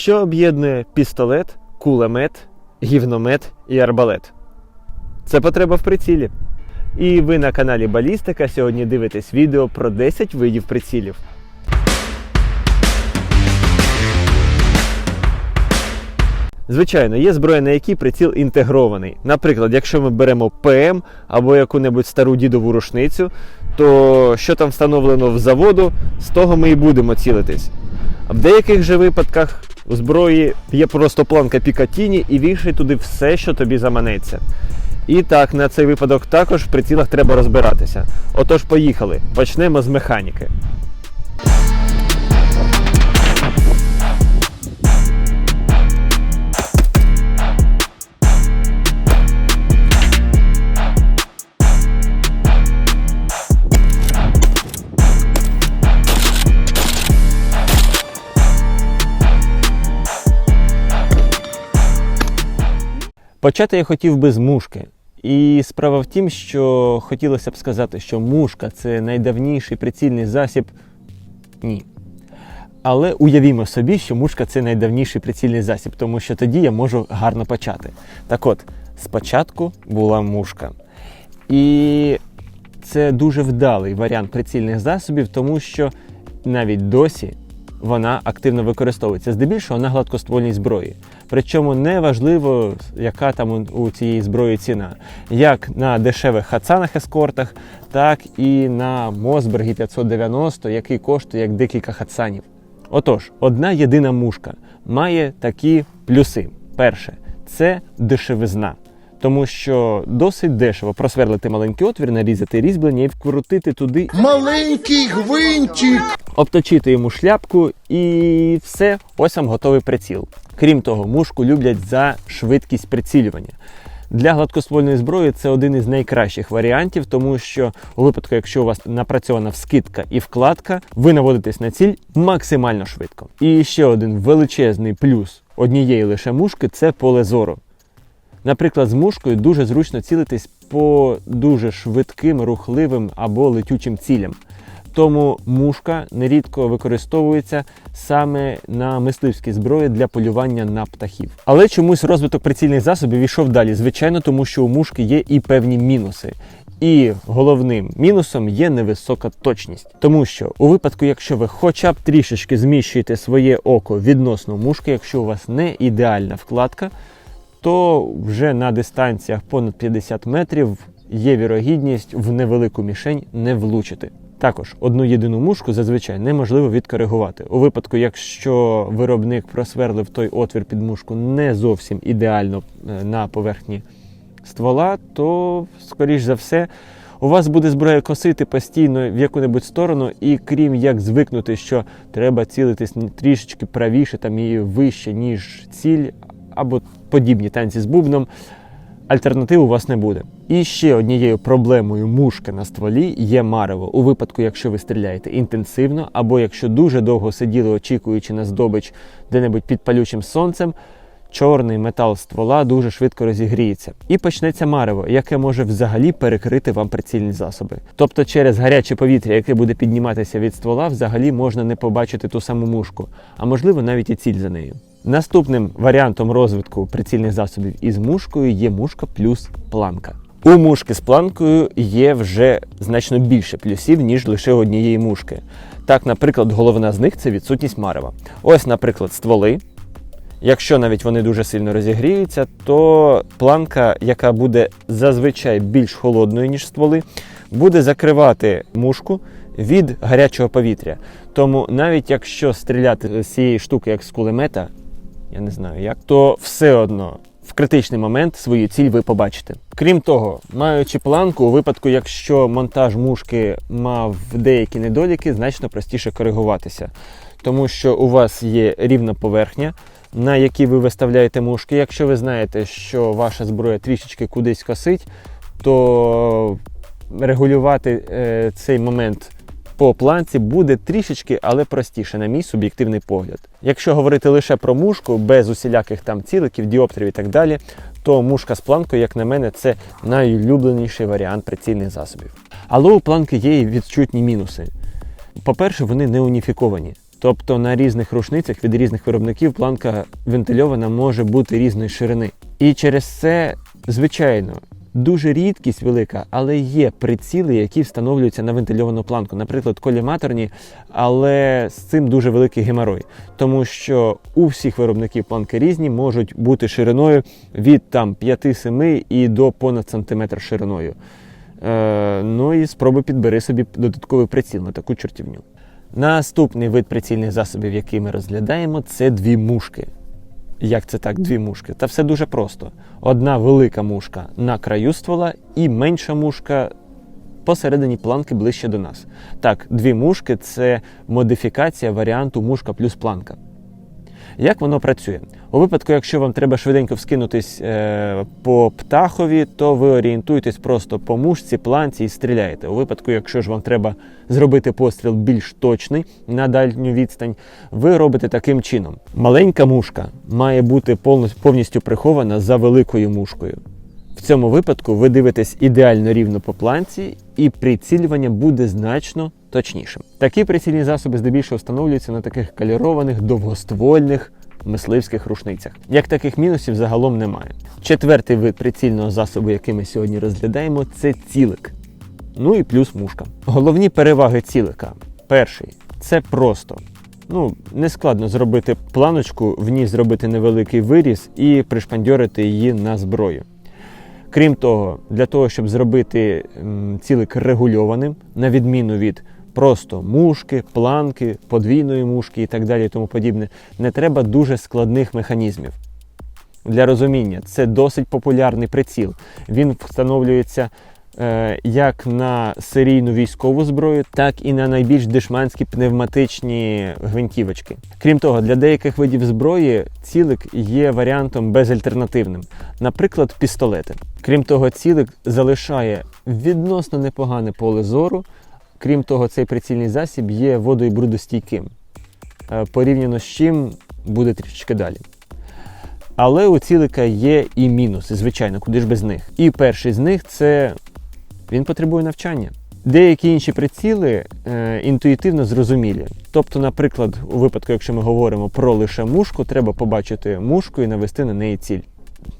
що об'єднує пістолет, кулемет, гівномет і арбалет. Це потреба в прицілі. І ви на каналі Балістика сьогодні дивитесь відео про 10 видів прицілів. Звичайно, є зброя, на якій приціл інтегрований. Наприклад, якщо ми беремо ПМ або яку-небудь стару дідову рушницю, то що там встановлено в заводу, з того ми і будемо цілитись. В деяких же випадках у зброї є просто планка Пікатіні і вішай туди все, що тобі заманеться. І так, на цей випадок також в прицілах треба розбиратися. Отож, поїхали. Почнемо з механіки. Почати я хотів би з мушки. І справа в тім, що хотілося б сказати, що мушка це найдавніший прицільний засіб. Ні. Але уявімо собі, що мушка це найдавніший прицільний засіб, тому що тоді я можу гарно почати. Так от, спочатку була мушка. І це дуже вдалий варіант прицільних засобів, тому що навіть досі вона активно використовується здебільшого на гладкоствольній зброї. Причому не важливо, яка там у- у цієї зброї ціна, як на дешевих хацанах ескортах, так і на Мосбергі 590, який коштує як декілька хацанів. Отож, одна єдина мушка має такі плюси. Перше, це дешевизна. Тому що досить дешево просверлити маленький отвір, нарізати різьблення і вкрутити туди Маленький гвинтик. обточити йому шляпку і все, ось вам готовий приціл. Крім того, мушку люблять за швидкість прицілювання. Для гладкоствольної зброї це один із найкращих варіантів, тому що у випадку, якщо у вас напрацьована вскидка і вкладка, ви наводитесь на ціль максимально швидко. І ще один величезний плюс однієї лише мушки це поле зору. Наприклад, з мушкою дуже зручно цілитись по дуже швидким, рухливим або летючим цілям. Тому мушка нерідко використовується саме на мисливській зброї для полювання на птахів. Але чомусь розвиток прицільних засобів йшов далі. Звичайно, тому що у мушки є і певні мінуси. І головним мінусом є невисока точність, тому що у випадку, якщо ви хоча б трішечки зміщуєте своє око відносно мушки, якщо у вас не ідеальна вкладка, то вже на дистанціях понад 50 метрів є вірогідність в невелику мішень не влучити. Також одну єдину мушку зазвичай неможливо відкоригувати. У випадку, якщо виробник просверлив той отвір під мушку не зовсім ідеально е, на поверхні ствола, то, скоріш за все, у вас буде зброя косити постійно в яку-небудь сторону, і крім як звикнути, що треба цілитись трішечки правіше там і вище, ніж ціль, або подібні танці з бубном, альтернатив у вас не буде. І ще однією проблемою мушки на стволі є марево. У випадку, якщо ви стріляєте інтенсивно, або якщо дуже довго сиділи, очікуючи на здобич де-небудь під палючим сонцем, чорний метал ствола дуже швидко розігріється. І почнеться марево, яке може взагалі перекрити вам прицільні засоби. Тобто через гаряче повітря, яке буде підніматися від ствола, взагалі можна не побачити ту саму мушку, а можливо навіть і ціль за нею. Наступним варіантом розвитку прицільних засобів із мушкою є мушка плюс планка. У мушки з планкою є вже значно більше плюсів, ніж лише однієї мушки. Так, наприклад, головна з них це відсутність марева. Ось, наприклад, стволи. Якщо навіть вони дуже сильно розігріються, то планка, яка буде зазвичай більш холодною, ніж стволи, буде закривати мушку від гарячого повітря. Тому навіть якщо стріляти з цієї штуки, як з кулемета, я не знаю як, то все одно в критичний момент свою ціль ви побачите. Крім того, маючи планку, у випадку, якщо монтаж мушки мав деякі недоліки, значно простіше коригуватися. Тому що у вас є рівна поверхня, на якій ви виставляєте мушки. Якщо ви знаєте, що ваша зброя трішечки кудись косить, то регулювати е, цей момент по планці буде трішечки, але простіше, на мій суб'єктивний погляд. Якщо говорити лише про мушку, без усіляких там ціликів, діоптрів і так далі, то мушка з планкою, як на мене, це найулюбленіший варіант прицільних засобів. Але у планки є і відчутні мінуси. По-перше, вони не уніфіковані. Тобто на різних рушницях від різних виробників планка вентильована може бути різної ширини. І через це, звичайно, дуже рідкість велика, але є приціли, які встановлюються на вентильовану планку, наприклад, коліматорні, але з цим дуже великий геморой, тому що у всіх виробників планки різні можуть бути шириною від там 5-7 і до понад сантиметр шириною. Е, ну і спробуй підбери собі додатковий приціл на таку чортівню. Наступний вид прицільних засобів, який ми розглядаємо, це дві мушки. Як це так, дві мушки? Та все дуже просто. Одна велика мушка на краю ствола і менша мушка посередині планки ближче до нас. Так, дві мушки це модифікація варіанту мушка плюс планка. Як воно працює? У випадку, якщо вам треба швиденько вскинутись е, по птахові, то ви орієнтуєтесь просто по мушці, планці і стріляєте. У випадку, якщо ж вам треба зробити постріл більш точний на дальню відстань, ви робите таким чином: маленька мушка має бути повністю, прихована за великою мушкою. В цьому випадку ви дивитесь ідеально рівно по планці, і прицілювання буде значно точнішим. Такі прицільні засоби здебільшого встановлюються на таких калірованих довгоствольних мисливських рушницях. Як таких мінусів загалом немає. Четвертий вид прицільного засобу, який ми сьогодні розглядаємо, це цілик. Ну і плюс мушка. Головні переваги цілика. Перший це просто. Ну, не складно зробити планочку, в ній зробити невеликий виріз і пришпандьорити її на зброю. Крім того, для того, щоб зробити цілик регульованим, на відміну від просто мушки, планки, подвійної мушки і так далі, і тому подібне, не треба дуже складних механізмів. Для розуміння, це досить популярний приціл. Він встановлюється як на серійну військову зброю, так і на найбільш дешманські пневматичні гвинтівочки. Крім того, для деяких видів зброї цілик є варіантом безальтернативним, наприклад, пістолети. Крім того, цілик залишає відносно непогане поле зору. Крім того, цей прицільний засіб є водо- і брудостійким. Е, Порівняно з чим буде трішечки далі. Але у цілика є і мінуси, звичайно, куди ж без них. І перший з них це він потребує навчання. Деякі інші приціли е, інтуїтивно зрозумілі. Тобто, наприклад, у випадку, якщо ми говоримо про лише мушку, треба побачити мушку і навести на неї ціль.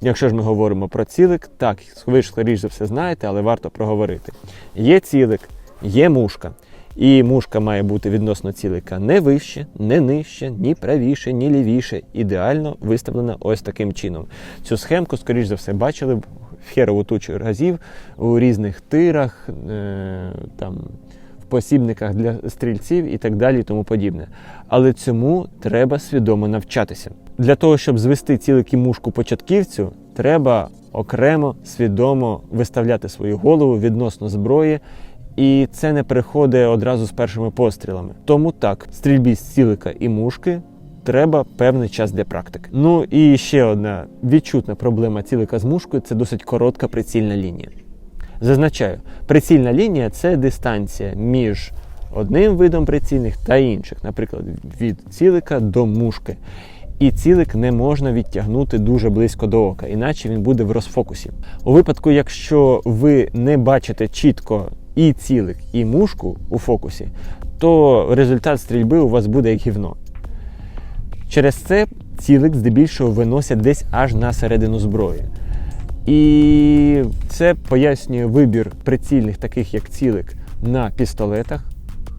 Якщо ж ми говоримо про цілик, так, ви ж скоріш за все знаєте, але варто проговорити. Є цілик, є мушка. І мушка має бути відносно цілика не вище, не нижче, ні правіше, ні лівіше. Ідеально виставлена ось таким чином. Цю схемку, скоріш за все, бачили б в херову тучу разів у різних тирах, е, там, в посібниках для стрільців і так далі, і тому подібне. Але цьому треба свідомо навчатися. Для того, щоб звести цілик і мушку початківцю, треба окремо свідомо виставляти свою голову відносно зброї. І це не приходить одразу з першими пострілами. Тому так, стрільбі з цілика і мушки треба певний час для практики. Ну і ще одна відчутна проблема цілика з мушкою це досить коротка прицільна лінія. Зазначаю, прицільна лінія це дистанція між одним видом прицільних та інших, наприклад, від цілика до мушки. І цілик не можна відтягнути дуже близько до ока, іначе він буде в розфокусі. У випадку, якщо ви не бачите чітко і цілик, і мушку у фокусі, то результат стрільби у вас буде як гівно. Через це цілик здебільшого виносять десь аж на середину зброї. І це пояснює вибір прицільних, таких як цілик, на пістолетах,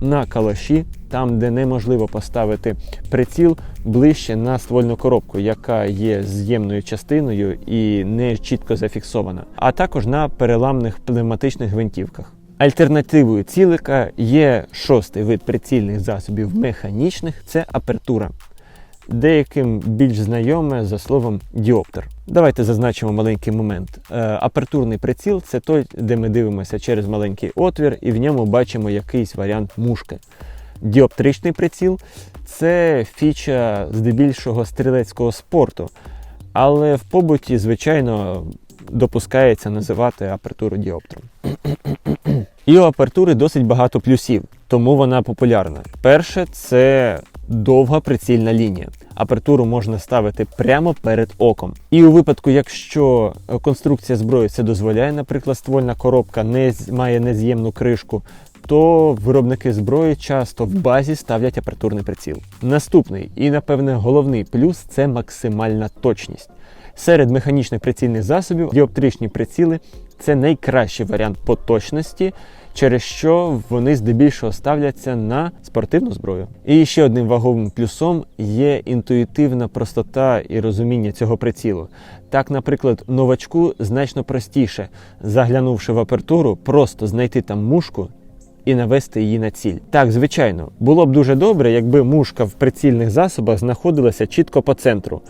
на калаші, там, де неможливо поставити приціл ближче на ствольну коробку, яка є з'ємною частиною і не чітко зафіксована, а також на переламних пневматичних гвинтівках. Альтернативою цілика є шостий вид прицільних засобів механічних це апертура. Деяким більш знайоме за словом діоптер. Давайте зазначимо маленький момент. Е, апертурний приціл це той, де ми дивимося через маленький отвір і в ньому бачимо якийсь варіант мушки. Діоптричний приціл це фіча здебільшого стрілецького спорту, але в побуті, звичайно, допускається називати апертуру діоптром. І у апертури досить багато плюсів, тому вона популярна. Перше, це довга прицільна лінія. Апертуру можна ставити прямо перед оком. І у випадку, якщо е, конструкція зброї це дозволяє, наприклад, ствольна коробка не має нез'ємну кришку, то виробники зброї часто в базі ставлять апертурний приціл. Наступний і, напевне, головний плюс це максимальна точність. Серед механічних прицільних засобів діоптричні приціли це найкращий варіант по точності, через що вони здебільшого ставляться на спортивну зброю. І ще одним ваговим плюсом є інтуїтивна простота і розуміння цього прицілу. Так, наприклад, новачку значно простіше, заглянувши в апертуру, просто знайти там мушку і навести її на ціль. Так, звичайно, було б дуже добре, якби мушка в прицільних засобах знаходилася чітко по центру.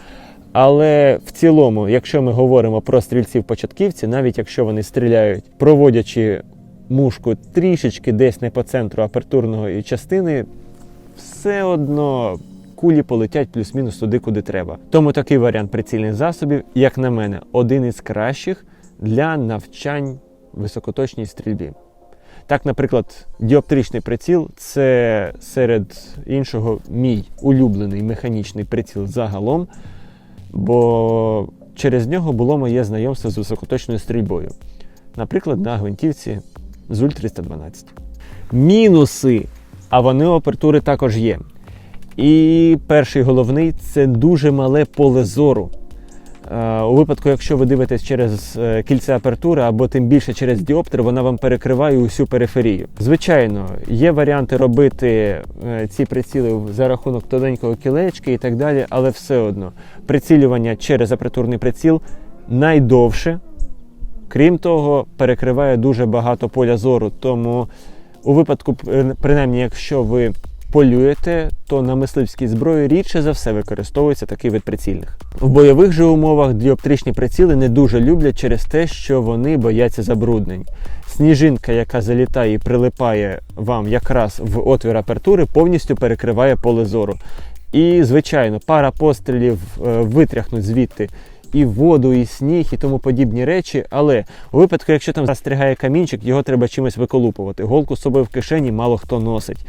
Але в цілому, якщо ми говоримо про стрільців-початківців, навіть якщо вони стріляють, проводячи мушку трішечки десь не по центру апертурної частини, все одно кулі полетять плюс-мінус туди, куди треба. Тому такий варіант прицільних засобів, як на мене, один із кращих для навчань високоточній стрільбі. Так, наприклад, діоптричний приціл це серед іншого мій улюблений механічний приціл загалом, бо через нього було моє знайомство з високоточною стрільбою. Наприклад, на гвинтівці Зуль 312. Мінуси, а вони у апертури також є. І перший головний це дуже мале поле зору. Е, У випадку, якщо ви дивитесь через е, кільце апертури або тим більше через діоптер, вона вам перекриває усю периферію. Звичайно, є варіанти робити е, ці приціли за рахунок тоненького кілечки і так далі, але все одно прицілювання через апертурний приціл найдовше. Крім того, перекриває дуже багато поля зору. Тому у випадку, принаймні, якщо ви полюєте, то на мисливській зброї рідше за все використовується такий вид прицільних. В бойових же умовах діоптричні приціли не дуже люблять через те, що вони бояться забруднень. Сніжинка, яка залітає і прилипає вам якраз в отвір апертури, повністю перекриває поле зору. І, звичайно, пара пострілів е, витряхнуть звідти і воду, і сніг, і тому подібні речі. Але у випадку, якщо там застрягає камінчик, його треба чимось виколупувати. Голку з собою в кишені мало хто носить.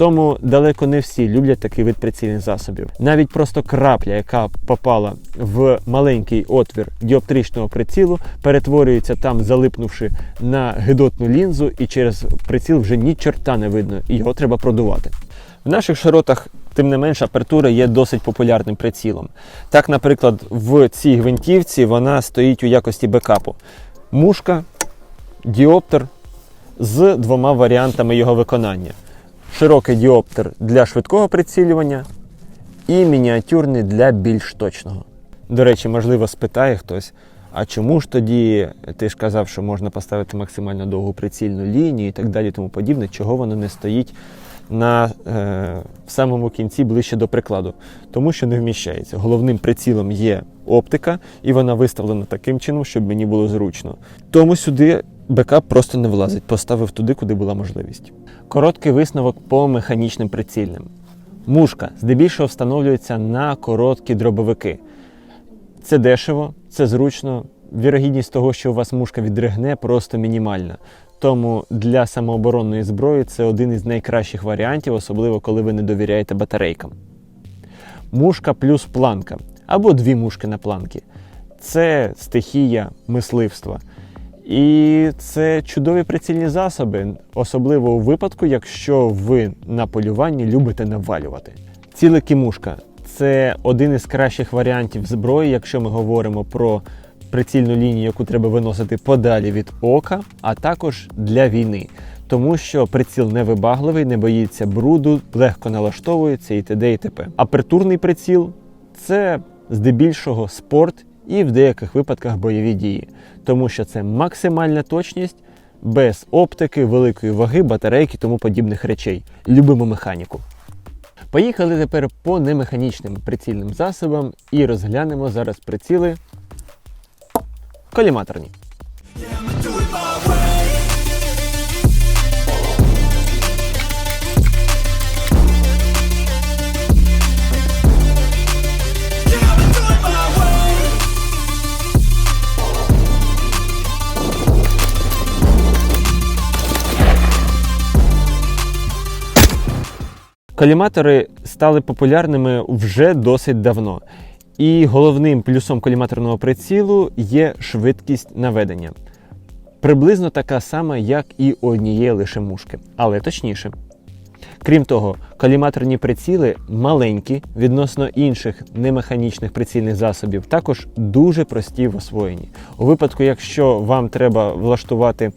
Тому далеко не всі люблять такий вид прицільних засобів. Навіть просто крапля, яка попала в маленький отвір діоптричного прицілу, перетворюється там, залипнувши на гидотну лінзу, і через приціл вже ні чорта не видно, і його треба продувати. В наших широтах, тим не менш, апертура є досить популярним прицілом. Так, наприклад, в цій гвинтівці вона стоїть у якості бекапу. Мушка, діоптер з двома варіантами його виконання. Широкий діоптер для швидкого прицілювання і мініатюрний для більш точного. До речі, можливо, спитає хтось, а чому ж тоді ти ж казав, що можна поставити максимально довгу прицільну лінію і так далі, тому подібне, чого воно не стоїть на е, в самому кінці ближче до прикладу? Тому що не вміщається. Головним прицілом є оптика, і вона виставлена таким чином, щоб мені було зручно. Тому сюди бекап просто не влазить, поставив туди, куди була можливість. Короткий висновок по механічним прицільним. Мушка здебільшого встановлюється на короткі дробовики. Це дешево, це зручно. Вірогідність того, що у вас мушка відригне, просто мінімальна. Тому для самооборонної зброї це один із найкращих варіантів, особливо коли ви не довіряєте батарейкам. Мушка плюс планка або дві мушки на планки. Це стихія мисливства. І це чудові прицільні засоби, особливо у випадку, якщо ви на полюванні любите навалювати. Ціле кімушка це один із кращих варіантів зброї, якщо ми говоримо про прицільну лінію, яку треба виносити подалі від ока, а також для війни. Тому що приціл невибагливий, не боїться бруду, легко налаштовується і т.д. і т.п. Апертурний приціл це здебільшого спорт і в деяких випадках бойові дії, тому що це максимальна точність без оптики, великої ваги, батарейки тому подібних речей. Любимо механіку. Поїхали тепер по немеханічним прицільним засобам і розглянемо зараз приціли коліматорні. Коліматори стали популярними вже досить давно. І головним плюсом коліматорного прицілу є швидкість наведення. приблизно така сама, як і однієї лише мушки, але точніше. Крім того, коліматорні приціли маленькі відносно інших немеханічних прицільних засобів, також дуже прості в освоєнні. У випадку, якщо вам треба влаштувати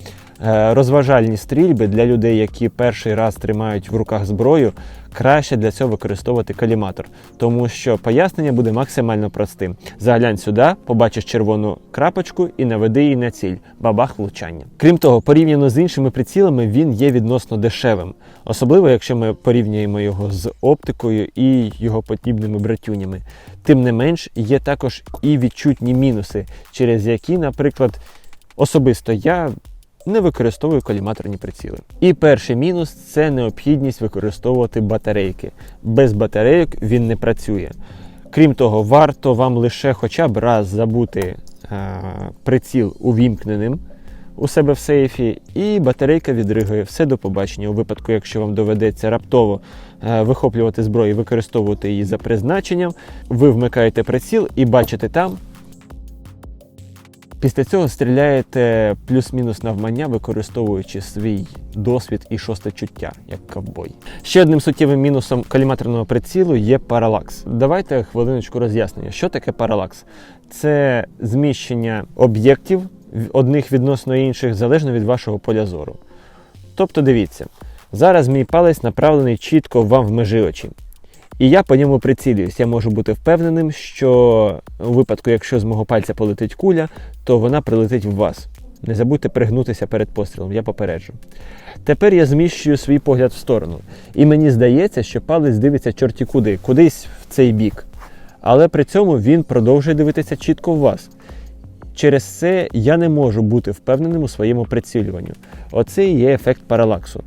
розважальні стрільби для людей, які перший раз тримають в руках зброю, краще для цього використовувати коліматор, тому що пояснення буде максимально простим. Заглянь сюди, побачиш червону крапочку і наведи її на ціль. Бабах влучання. Крім того, порівняно з іншими прицілами, він є відносно дешевим, особливо якщо ми порівнюємо його з оптикою і його подібними братюнями. Тим не менш, є також і відчутні мінуси, через які, наприклад, особисто я не використовую коліматорні приціли. І перший мінус це необхідність використовувати батарейки. Без батарейок він не працює. Крім того, варто вам лише хоча б раз забути е, приціл увімкненим у себе в сейфі, і батарейка відригує все до побачення. У випадку, якщо вам доведеться раптово е, вихоплювати зброю і використовувати її за призначенням, ви вмикаєте приціл і бачите там Після цього стріляєте плюс-мінус навмання, використовуючи свій досвід і шосте чуття, як ковбой. Ще одним суттєвим мінусом коліматорного прицілу є паралакс. Давайте хвилиночку роз'яснення, що таке паралакс. Це зміщення об'єктів одних відносно інших залежно від вашого поля зору. Тобто дивіться, зараз мій палець направлений чітко вам в межі очі. І я по ньому прицілююсь. Я можу бути впевненим, що у випадку, якщо з мого пальця полетить куля, то вона прилетить в вас. Не забудьте пригнутися перед пострілом, я попереджу. Тепер я зміщую свій погляд в сторону. І мені здається, що палець дивиться чорті куди, кудись в цей бік. Але при цьому він продовжує дивитися чітко в вас. Через це я не можу бути впевненим у своєму прицілюванню. Оце і є ефект паралаксу.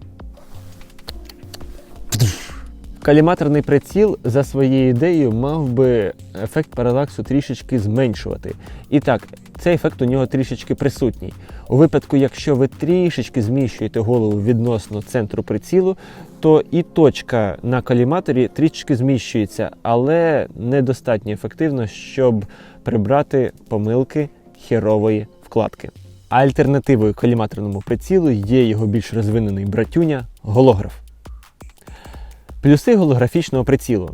Каліматорний приціл за своєю ідеєю мав би ефект паралаксу трішечки зменшувати. І так, цей ефект у нього трішечки присутній. У випадку, якщо ви трішечки зміщуєте голову відносно центру прицілу, то і точка на каліматорі трішечки зміщується, але недостатньо ефективно, щоб прибрати помилки херової вкладки. Альтернативою коліматорному прицілу є його більш розвинений братюня голограф. Плюси голографічного прицілу.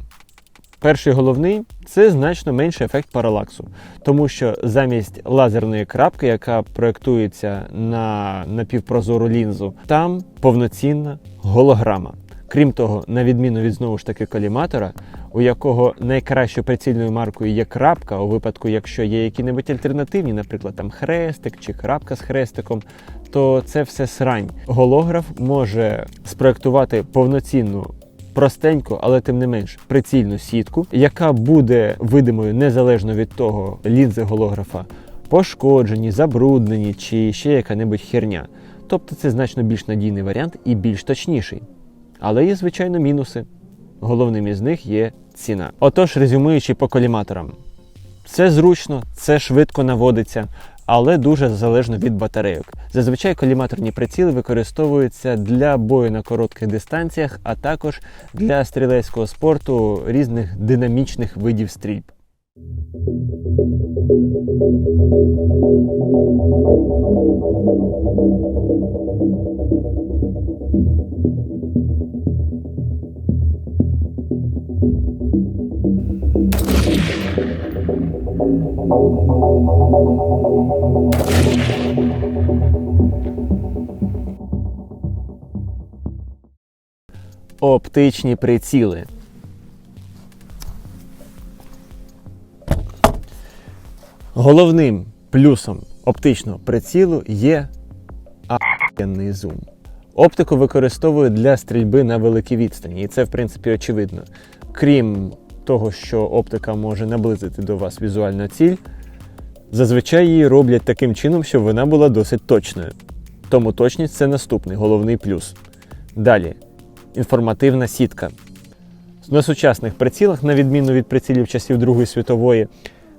Перший головний це значно менший ефект паралаксу, тому що замість лазерної крапки, яка проєктується на напівпрозору лінзу, там повноцінна голограма. Крім того, на відміну від знову ж таки коліматора, у якого найкращою прицільною маркою є крапка, у випадку, якщо є які-небудь альтернативні, наприклад, там хрестик чи крапка з хрестиком, то це все срань. Голограф може спроектувати повноцінну простеньку, але тим не менш прицільну сітку, яка буде видимою незалежно від того лінзи голографа, пошкоджені, забруднені чи ще яка-небудь херня. Тобто це значно більш надійний варіант і більш точніший. Але є, звичайно, мінуси. Головним із них є ціна. Отож, резюмуючи по коліматорам, це зручно, це швидко наводиться, але дуже залежно від батарейок. Зазвичай коліматорні приціли використовуються для бою на коротких дистанціях, а також для стрілецького спорту різних динамічних видів стрільб. Оптичні приціли. Головним плюсом оптичного прицілу є ахуєнний зум. Оптику використовують для стрільби на великій відстані, і це в принципі очевидно. Крім того, що оптика може наблизити до вас візуальну ціль, зазвичай її роблять таким чином, щоб вона була досить точною. Тому точність це наступний головний плюс. Далі інформативна сітка. На сучасних прицілах, на відміну від прицілів часів Другої світової,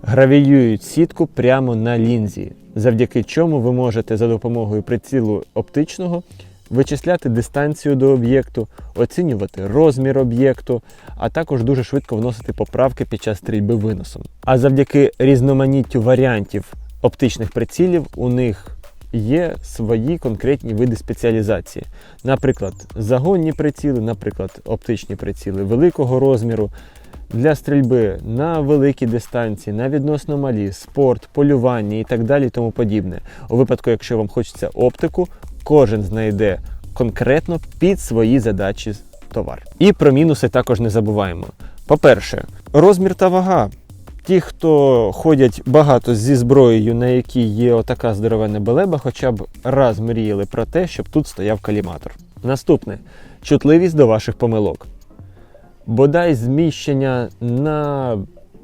гравіюють сітку прямо на лінзі, завдяки чому ви можете за допомогою прицілу оптичного вичисляти дистанцію до об'єкту, оцінювати розмір об'єкту, а також дуже швидко вносити поправки під час стрільби виносом. А завдяки різноманіттю варіантів оптичних прицілів у них є свої конкретні види спеціалізації. Наприклад, загонні приціли, наприклад, оптичні приціли великого розміру для стрільби на великі дистанції, на відносно малі, спорт, полювання і так далі, тому подібне. У випадку, якщо вам хочеться оптику, кожен знайде конкретно під свої задачі товар. І про мінуси також не забуваємо. По-перше, розмір та вага. Ті, хто ходять багато зі зброєю, на якій є отака здоровенна белеба, хоча б раз мріяли про те, щоб тут стояв каліматор. Наступне чутливість до ваших помилок. Бодай зміщення на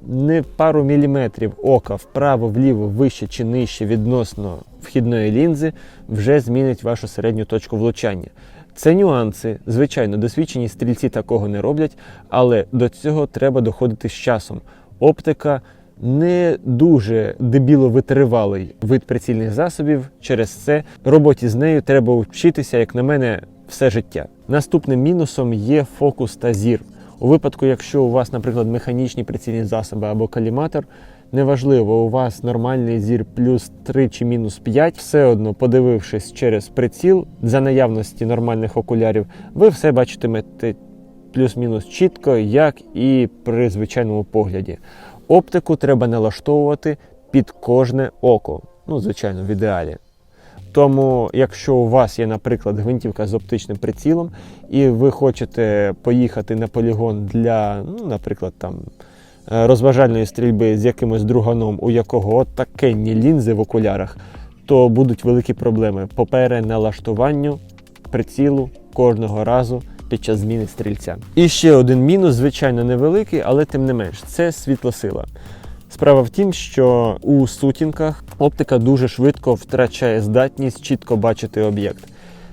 не пару міліметрів ока вправо, вліво, вище чи нижче відносно вхідної лінзи вже змінить вашу середню точку влучання. Це нюанси. Звичайно, досвідчені стрільці такого не роблять, але до цього треба доходити з часом. Оптика не дуже дебіло-витривалий вид прицільних засобів. Через це роботі з нею треба вчитися, як на мене, все життя. Наступним мінусом є фокус та зір. У випадку, якщо у вас, наприклад, механічні прицільні засоби або каліматор, неважливо, у вас нормальний зір плюс 3 чи мінус 5, все одно, подивившись через приціл за наявності нормальних окулярів, ви все бачитимете плюс-мінус чітко, як і при звичайному погляді. Оптику треба налаштовувати під кожне око. Ну, звичайно, в ідеалі. Тому, якщо у вас є, наприклад, гвинтівка з оптичним прицілом, і ви хочете поїхати на полігон для, ну, наприклад, там е, розважальної стрільби з якимось друганом, у якого от лінзи в окулярах, то будуть великі проблеми по переналаштуванню прицілу кожного разу під час зміни стрільця. І ще один мінус, звичайно, невеликий, але тим не менш, це світлосила. Справа в тім, що у сутінках оптика дуже швидко втрачає здатність чітко бачити об'єкт.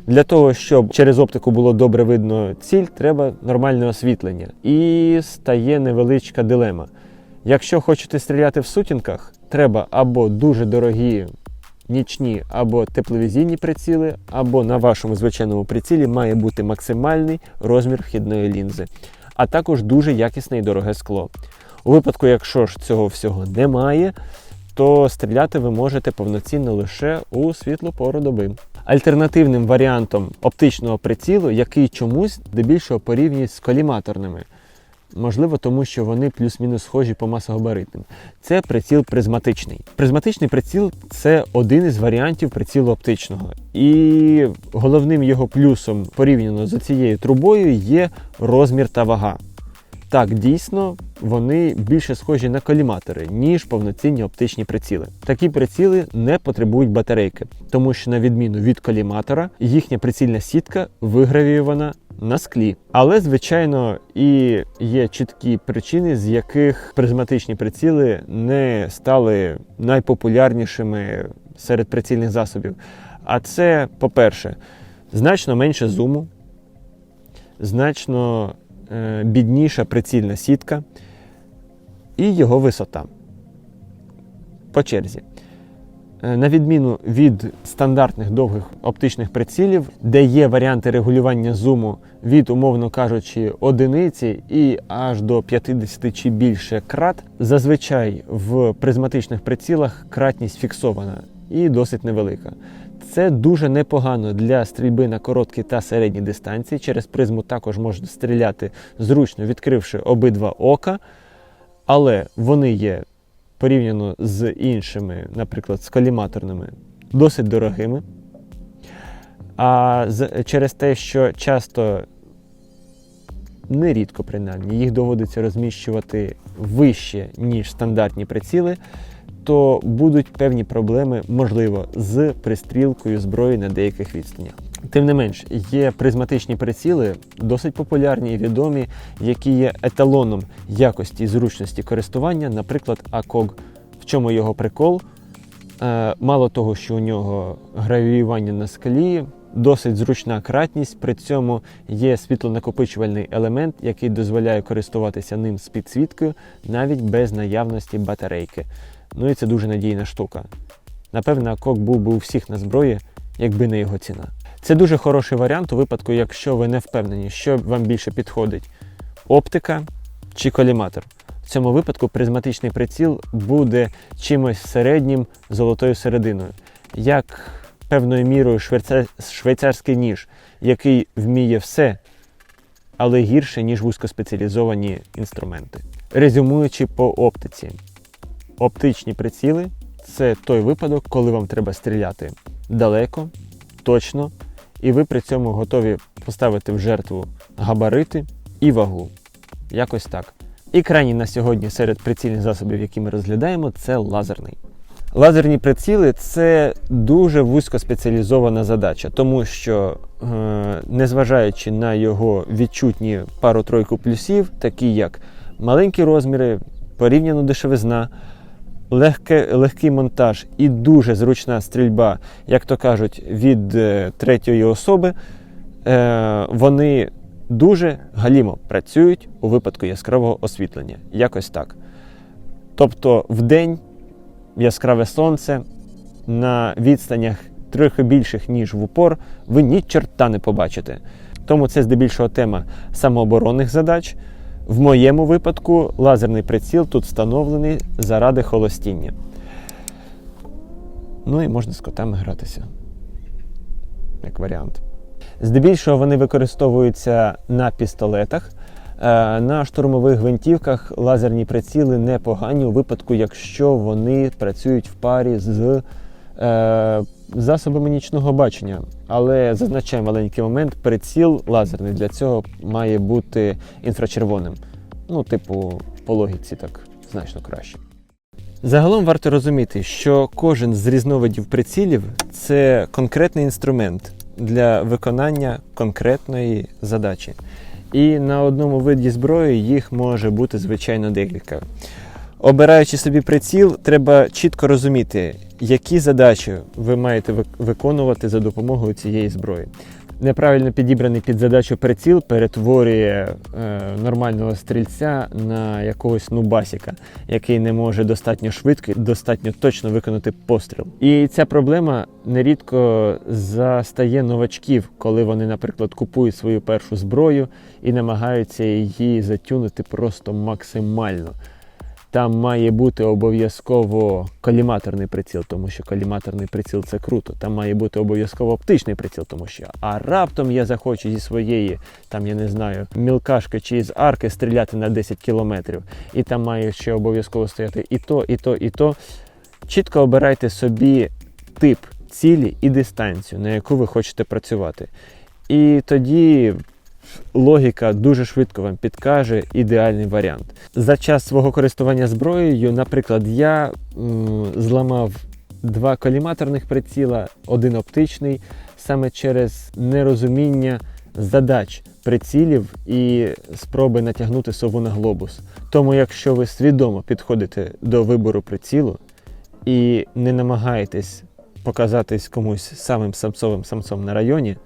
Для того, щоб через оптику було добре видно ціль, треба нормальне освітлення. І стає невеличка дилема. Якщо хочете стріляти в сутінках, треба або дуже дорогі нічні або тепловізійні приціли, або на вашому звичайному прицілі має бути максимальний розмір вхідної лінзи, а також дуже якісне і дороге скло. У випадку, якщо ж цього всього немає, то стріляти ви можете повноцінно лише у світлу пору доби. Альтернативним варіантом оптичного прицілу, який чомусь здебільшого порівнюють з коліматорними, можливо, тому що вони плюс-мінус схожі по масогабаритним, це приціл призматичний. Призматичний приціл це один із варіантів прицілу оптичного. І головним його плюсом порівняно з цією трубою є розмір та вага. Так, дійсно, вони більше схожі на коліматори, ніж повноцінні оптичні приціли. Такі приціли не потребують батарейки, тому що, на відміну від коліматора, їхня прицільна сітка вигравіювана на склі. Але, звичайно, і є чіткі причини, з яких призматичні приціли не стали найпопулярнішими серед прицільних засобів. А це, по-перше, значно менше зуму, значно бідніша прицільна сітка і його висота. По черзі. Е, На відміну від стандартних довгих оптичних прицілів, де є варіанти регулювання зуму від, умовно кажучи, одиниці і аж до 50 чи більше крат, зазвичай в призматичних прицілах кратність фіксована і досить невелика. Це дуже непогано для стрільби на короткі та середні дистанції. Через призму також можна стріляти зручно, відкривши обидва ока, але вони є порівняно з іншими, наприклад, з коліматорними, досить дорогими. А через те, що часто, нерідко принаймні, їх доводиться розміщувати вище, ніж стандартні приціли, то будуть певні проблеми, можливо, з пристрілкою зброї на деяких відстанях. Тим не менш, є призматичні приціли, досить популярні і відомі, які є еталоном якості і зручності користування, наприклад, ACOG. В чому його прикол? Е, мало того, що у нього гравіювання на склі, досить зручна кратність, при цьому є світлонакопичувальний елемент, який дозволяє користуватися ним з підсвіткою навіть без наявності батарейки. Ну і це дуже надійна штука. Напевно, ACOG був би у всіх на зброї, якби не його ціна. Це дуже хороший варіант у випадку, якщо ви не впевнені, що вам більше підходить оптика чи коліматор. В цьому випадку призматичний приціл буде чимось середнім золотою серединою. Як певною мірою швейцарський ніж, який вміє все, але гірше, ніж вузькоспеціалізовані інструменти. Резюмуючи по оптиці, оптичні приціли це той випадок, коли вам треба стріляти далеко, точно, і ви при цьому готові поставити в жертву габарити і вагу. Якось так. І крайній на сьогодні серед прицільних засобів, які ми розглядаємо, це лазерний. Лазерні приціли це дуже вузькоспеціалізована задача, тому що, е, незважаючи на його відчутні пару-тройку плюсів, такі як маленькі розміри, порівняно дешевизна, легке, легкий монтаж і дуже зручна стрільба, як то кажуть, від е, третьої особи, е, вони дуже галімо працюють у випадку яскравого освітлення. Якось так. Тобто в день яскраве сонце на відстанях трохи більших, ніж в упор, ви ні чорта не побачите. Тому це здебільшого тема самооборонних задач. В моєму випадку лазерний приціл тут встановлений заради холостіння. Ну і можна з котами гратися. Як варіант. Здебільшого вони використовуються на пістолетах. Е, На штурмових гвинтівках лазерні приціли непогані у випадку, якщо вони працюють в парі з е, засобами нічного бачення. Але зазначаю маленький момент: приціл лазерний для цього має бути інфрачервоним. Ну, типу, по логіці так значно краще. Загалом варто розуміти, що кожен з різновидів прицілів це конкретний інструмент для виконання конкретної задачі. І на одному виді зброї їх може бути звичайно декілька. Обираючи собі приціл, треба чітко розуміти, які задачі ви маєте виконувати за допомогою цієї зброї. Неправильно підібраний під задачу приціл перетворює е, нормального стрільця на якогось нубасіка, який не може достатньо швидко, і достатньо точно виконати постріл. І ця проблема нерідко застає новачків, коли вони, наприклад, купують свою першу зброю і намагаються її затюнити просто максимально. Там має бути обов'язково коліматорний приціл, тому що коліматорний приціл це круто. Там має бути обов'язково оптичний приціл, тому що а раптом я захочу зі своєї, там я не знаю, мілкашки чи з арки стріляти на 10 кілометрів. І там має ще обов'язково стояти і то, і то, і то. Чітко обирайте собі тип цілі і дистанцію, на яку ви хочете працювати. І тоді логіка дуже швидко вам підкаже ідеальний варіант. За час свого користування зброєю, наприклад, я м, зламав два коліматорних приціла, один оптичний, саме через нерозуміння задач прицілів і спроби натягнути сову на глобус. Тому, якщо ви свідомо підходите до вибору прицілу і не намагаєтесь показатись комусь самим самцовим самцом на районі,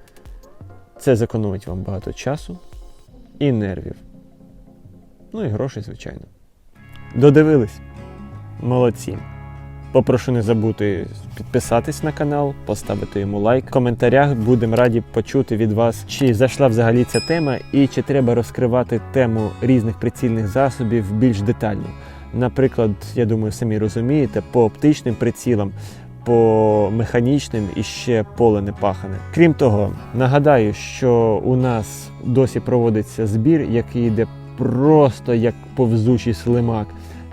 це зекономить вам багато часу і нервів. Ну і грошей, звичайно. Додивились? Молодці. Попрошу не забути підписатись на канал, поставити йому лайк. В коментарях будемо раді почути від вас, чи зайшла взагалі ця тема і чи треба розкривати тему різних прицільних засобів більш детально. Наприклад, я думаю, самі розумієте, по оптичним прицілам, по механічним і ще поле не пахане. Крім того, нагадаю, що у нас досі проводиться збір, який йде просто як повзучий слимак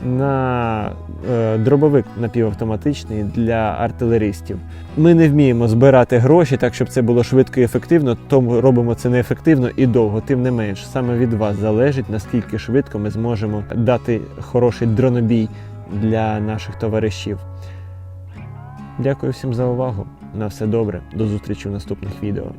на е, дробовик напівавтоматичний для артилеристів. Ми не вміємо збирати гроші так, щоб це було швидко і ефективно, тому робимо це неефективно і довго. Тим не менш, саме від вас залежить, наскільки швидко ми зможемо дати хороший дронобій для наших товаришів. Дякую всім за увагу. На все добре. До зустрічі в наступних відео.